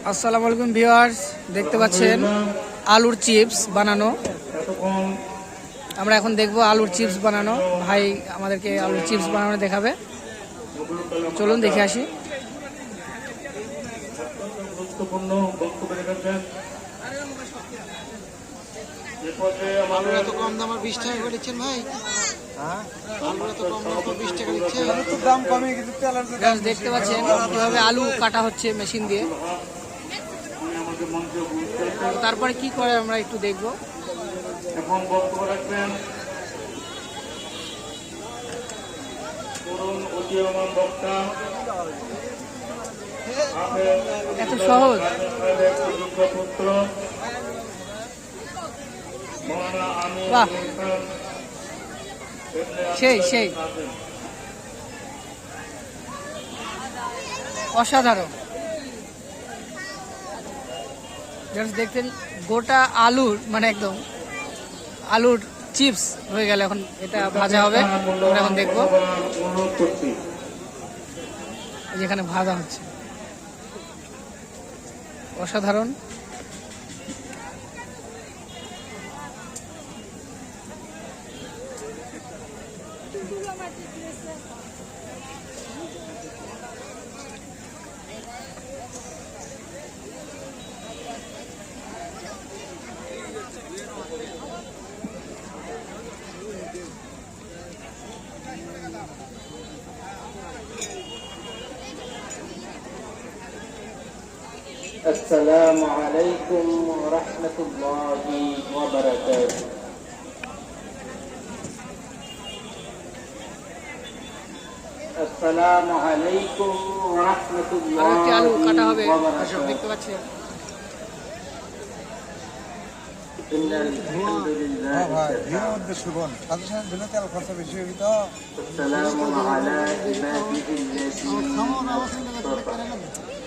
আসসালামু আলাইকুম ভিউয়ার্স দেখতে পাচ্ছেন আলুর চিপস বানানো। আমরা এখন দেখব আলুর চিপস বানানো। ভাই আমাদেরকে আলুর চিপস বানানো দেখাবে। চলুন দেখে আসি। আলুর কম দাম আর বিশ টাকা করে দিচ্ছেন ভাই। দেখতে পাচ্ছেন কীভাবে আলু কাটা হচ্ছে মেশিন দিয়ে। তারপরে কি করে আমরা একটু দেখব? এখন বক্তব্য রাখবেন। বক্তা। এত সহজ। বাহ। সেই, সেই। অসাধারণ। দেখতেন গোটা আলুর মানে একদম আলুর চিপস হয়ে গেল এখন, এটা ভাজা হবে। এখন দেখব। যেখানে ভাজা হচ্ছে। অসাধারণ। السلام عليكم ورحمة الله وبركاته السلام عليكم ورحمة الله وبركاته السلام على عباده الذين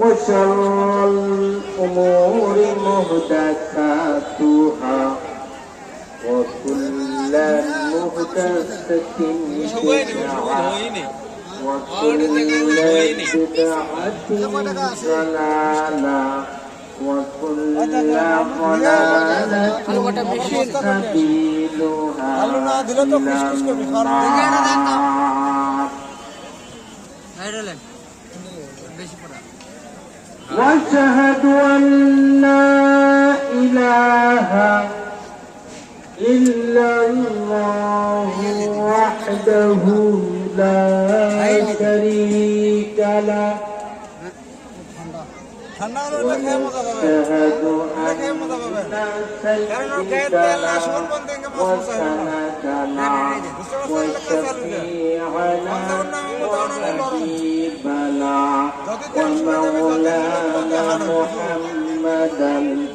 وشر الأمور مهدثاتها وكل مهدثة بدعة وكل بدعة ضلالة وكل ضلالة سبيلها إلى النار واشهد أن لا إله إلا الله وحده لا شريك له. واشهد أن سيدنا وسندنا وشفيعنا مولانا محمدا